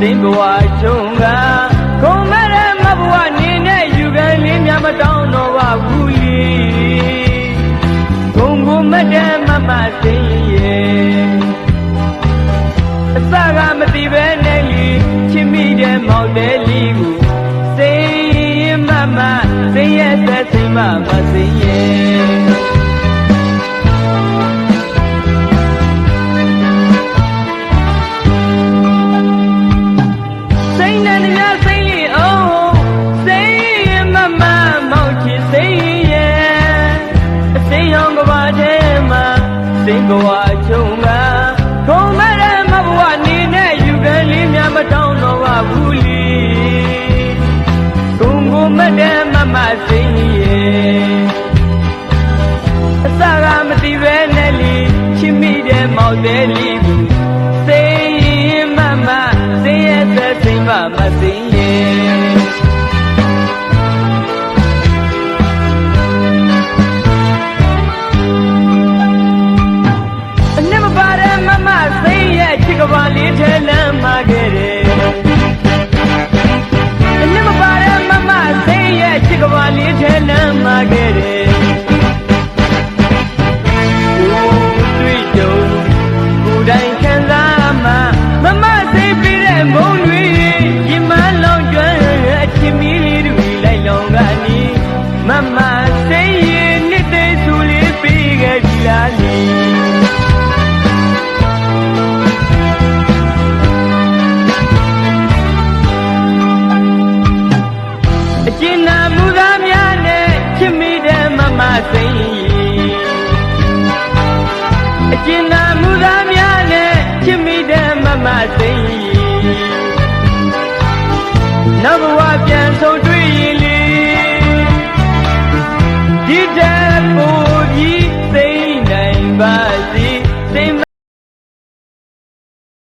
စိန်ရောင်ကဘာထဲမှာစိန်ဘဝချုံကခုံမဲ့တဲ့မဘဝနေနဲ့ယူခံလေးများမတောင်းတော့ပါဘူးလီဂုံကိုမတဲ့မမစိန်ရဲ့အစကမသိပဲနဲ့လီချစ်မိတဲ့မောင်တဲ့လီကိုစိန်မမစိန်ရဲ့ဆက်စိန်မမစိန်ရဲ့ စိတ်ဘဝချုံကခုံမဲ့တဲ့မဘဝနေနဲ့ယူကလေးများမတောင်းတော့ပါဘူးလီကုံကိုမတဲ့မမစိတ်ရဲ့အစကမသိပဲနဲ့လီချစ်မိတဲ့မောက်တဲ့လီဘူးစိတ်မမစိတ်ရဲ့သက်စိတ်မမစိတ်ရဲ့ မမစိန်အကျဉ်းနာမှုသားများနဲ့ချစ်မိတဲ့မမစိန်နောက်ဘဝပြန်ဆုံး